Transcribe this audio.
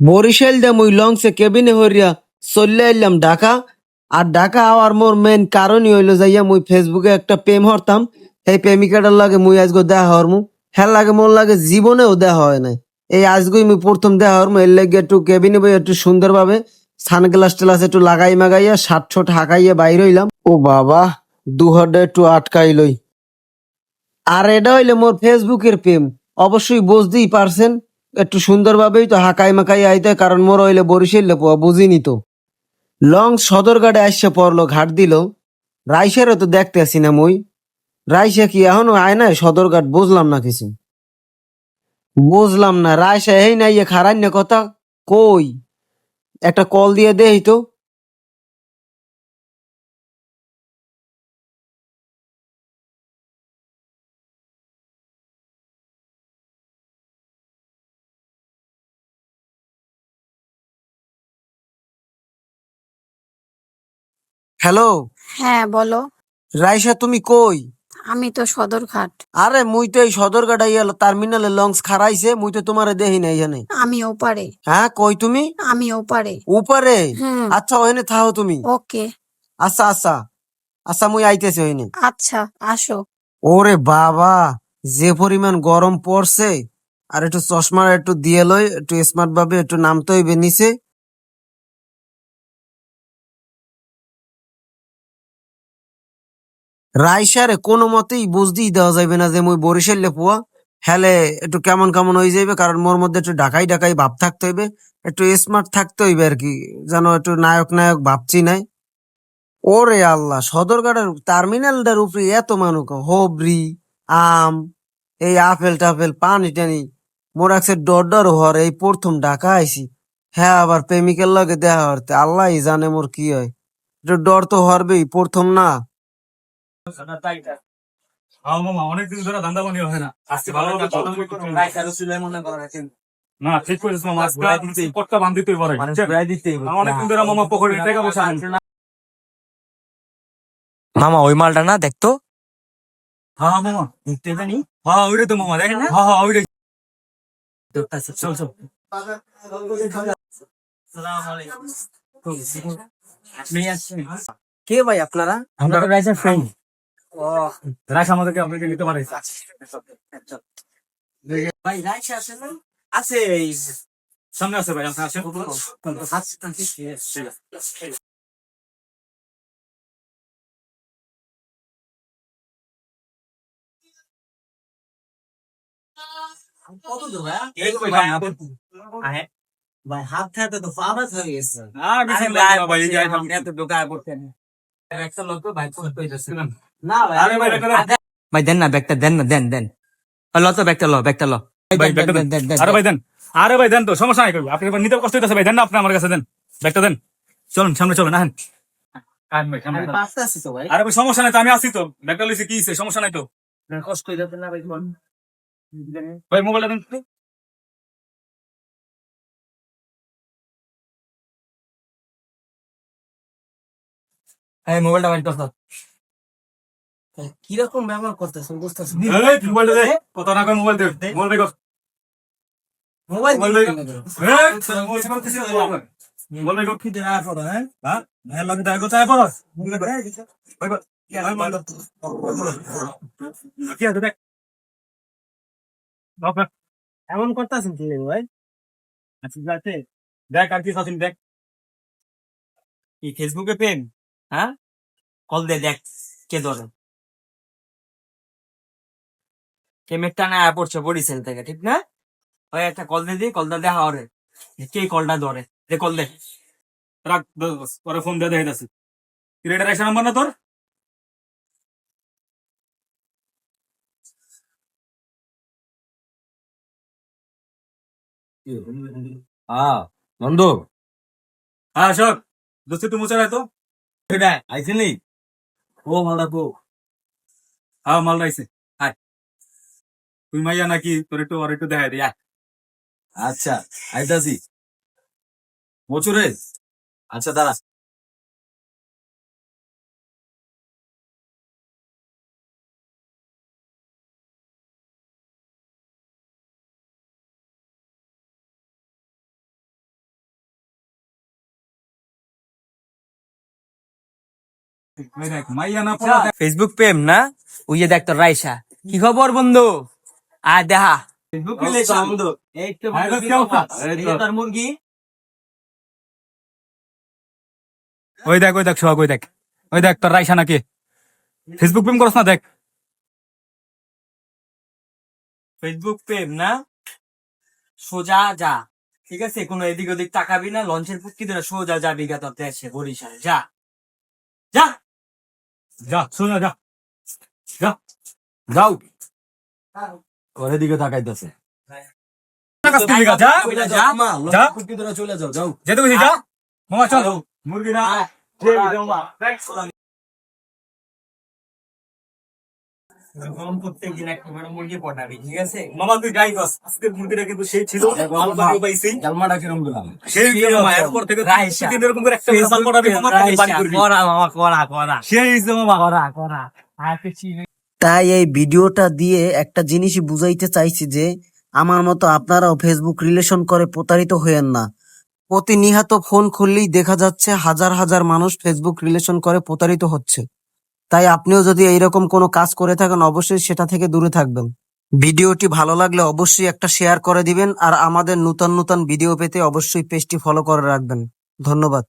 বরিশাল দে মুই লংসে কেবিনে হরিয়া চলে এলাম ঢাকা। আর ঢাকা আওয়ার মোর মেন কারণই হইল যাইয়া মুই ফেসবুকে একটা প্রেম হরতাম। এই প্রেমিকাটার লাগে মুই আজকে দেখা হরমু। হ্যাঁ লাগে মোর লাগে জীবনেও দেখা হয় নাই। এই আজকেই মুই প্রথম দেখা হরমু। এর লাগে একটু কেবিনে বই একটু সুন্দরভাবে সানগ্লাস টেলাস একটু লাগাই মাগাইয়া শার্ট ছোট হাঁকাইয়া বাইর হইলাম। ও বাবা দু দুহরটা একটু আটকাই লই আর এটা হইলে মোর ফেসবুকের প্রেম। অবশ্যই বুঝতেই পারছেন একটু সুন্দরভাবেই তো হাঁকাই মাকাই আইতে, কারণ মোর হইলে বরিশাল পোয়া বুঝিনি তো। লং সদরঘাটে আসছে পড়ল ঘাট দিল। রাইসেরও তো দেখতে আসি না মই। রাইসে কি এখনও আয় নাই? সদরঘাট বুঝলাম না কিছু। বুঝলাম না, রাইসে এই নাই, এ না কথা কই? একটা কল দিয়ে দেই তো। হ্যালো? হ্যাঁ বলো। রাইসা তুমি কই? আমি তো সদরঘাট। আরে মুই তো এই সদরঘাট আইয়া টার্মিনালে লঞ্চ খারাইছে মুই তো তোমারে দেখি নাই জানে আমি ওপারে। হ্যাঁ কই তুমি? আমি ওপারে। হুম। আচ্ছা ওখানে থাও তুমি। ওকে। আচ্ছা আচ্ছা। আচ্ছা মুই আইতেছি ওখানে। আচ্ছা আসো। ওরে বাবা যে পরিমাণ গরম পড়ছে আর একটু চশমা একটু দিয়ে লই একটু স্মার্ট ভাবে একটু নামতে হইবে নিচে। রাইসারে কোনো মতেই বুঝতেই দেওয়া যাবে না যে মুই বরিশালে পুয়া। হেলে একটু কেমন কেমন হয়ে যাইবে, কারণ মোর মধ্যে একটু ঢাকাই ঢাকাই ভাব থাকতে হইবে। একটু স্মার্ট থাকতে হইবে আর কি, যেন একটু নায়ক নায়ক ভাবছি নাই। ওরে আল্লাহ, সদরঘাটের টার্মিনালটার উপরে এত মানুষ, হবরি, আম, এই আপেল টাপেল, পানি টানি, মোর আছে ডর ডর হর এই প্রথম ঢাকা আইছি। হ্যাঁ আবার প্রেমিকের লগে দেখা হরতে আল্লাহ জানে মোর কি হয়। একটু ডর তো হরবেই, প্রথম না। অনেকদিন ধরে ধান্দা বানি হয় না। আজকে ভালো হবে না ঠিক করেছিস মামা আজকে পটকা বান্ধিতেই পারে অনেকদিন ধরে মামা পকেটে টাকা পয়সা আনছে না। মামা ওই মালটা না দেখতো হ্যাঁ মামা হ্যাঁ ওইটাই তো মামা দেখ হ্যাঁ হ্যাঁ ওইটাই। চল চল। কে ভাই আপনারা? আমরা ফ্রেন্ড রাইস আমাদেরকে আপনাকে নিতে পারে। ভাই রাইসা আছে না? আছে সামনে আছে ভাই আপনি আসেন কত ভাই? ভাই হাত থেকে তো ফাবাস হয়ে গেছে। আর ভাই এই। এত ঢোকায় পড়তেন একটা লোক ভাই ফোন না ভাই আরে ভাই একটা দেন। ভাই না ব্যাগটা দেন না দেন দেন। ল তো ব্যাগটা ল ব্যাগটা ল আরে ভাই দেন। আরে ভাই দেন তো সমস্যা নাই আপনি নিতে কষ্ট হইতাছে ভাই দেন না আপনি আমার কাছে দেন। ব্যাগটা দেন। চলুন সামনে চলুন আহেন। আরে ভাই সমস্যা নাই তো আমি আছি তো। ব্যাগটা লইছে কি হইছে? সমস্যা নাই তো। কষ্ট হয়ে যাবে না ভাই ভাই মোবাইলটা দেন এই মোবাইলটা বাইর কর তো। কীরকম ব্যবহার করতেছেন বুঝতেছেন? এই, মোবাইলটা দে কত টাকা মোবাইল দে মোবাইল দে মোবাইল মোবাইল মোবাইল না, মোবাইল। মোবাইল কি দে আর পড়া হ্যাঁ? হ্যাঁ? হ্যাঁ লাগে দাও কোথায় পড়া। মোবাইল মোবাইল এমন করতেছেন কি ভাই? আচ্ছা যাতে দেখ আর কি আছিস দেখ। কি ফেসবুকে পেন হ্যাঁ? কল দে দেখ কে ধরে? কেমেরটা না আয়া পড়ছে বরিশাল থেকে ঠিক না? ওই একটা কল দে দি কলটা দেখা হরে কে কলটা ধরে? দে কল দে। রাখ পরে ফোন দিয়ে দেখে যাচ্ছি ক্রিয়েটার একটা নাম্বার না তোর? হ্যাঁ বন্ধু হ্যাঁ সব দোস্তি তুই মুছে রাখতো আইছিলি ও মালদা কো। হ্যাঁ মাল রাইছে হাই তুই মাইয়া নাকি? তোর একটু ওর একটু দেখাই দিয়া আচ্ছা আইতাছি। মচুরে আচ্ছা দাঁড়া। ফেসবুক পেম না আচ্ছা। উইয়ে দেখ তোর রাইসা। কি খবর বন্ধু? আর দেখা যে মুরগি। ওই দেখ ওই দেখ সোহাগ ওই দেখ। ওই দেখ তোর রাইসা নাকি? ফেসবুক প্রেম করছ না দেখ। ফেসবুক প্রেম না? সোজা যা। ঠিক আছে? কোনো এদিক ওদিক তাকাবি না। লঞ্চের ফুটকি ধরে সোজা যাবি গা তোর দেশে বরিশাল। যা। যা। যা শোনা যা। যা। যাও। ওর দিকে তাকাইতেছে। কাছ থেকে যা যা ওইটা যা। যা। ফুটকি তোরা চলে যাও যাও। যেতে বসি যা মামা চল। মুরগি না। প্রত্যেকদিন একটা করে মুরগি পটাবি ঠিক আছে? মামা তুই যাই বাস। আজকে মুরগিটা কিন্তু সেই ছিল আলবারিও পাইছি। জালমাটা কিরম দিলাম সেই মামা এরপর থেকে রাইসা। প্রতিদিন এরকম করে একটা খাবার পড়াবি মামা বাড়ি করবি। করা মামা করা করা। সেই মামা করা করা। আর কিছু তাই এই ভিডিওটা দিয়ে একটা জিনিসই বুঝাইতে চাইছি যে, আমার মতো আপনারাও ফেসবুক রিলেশন করে প্রতারিত হয়েন না। প্রতিনিয়ত ফোন খুললেই দেখা যাচ্ছে হাজার হাজার মানুষ ফেসবুক রিলেশন করে প্রতারিত হচ্ছে। তাই আপনিও যদি এইরকম কোনো কাজ করে থাকেন, অবশ্যই সেটা থেকে দূরে থাকবেন। ভিডিওটি ভালো লাগলে অবশ্যই একটা শেয়ার করে দিবেন, আর আমাদের নূতন নূতন ভিডিও পেতে অবশ্যই পেজটি ফলো করে রাখবেন। ধন্যবাদ।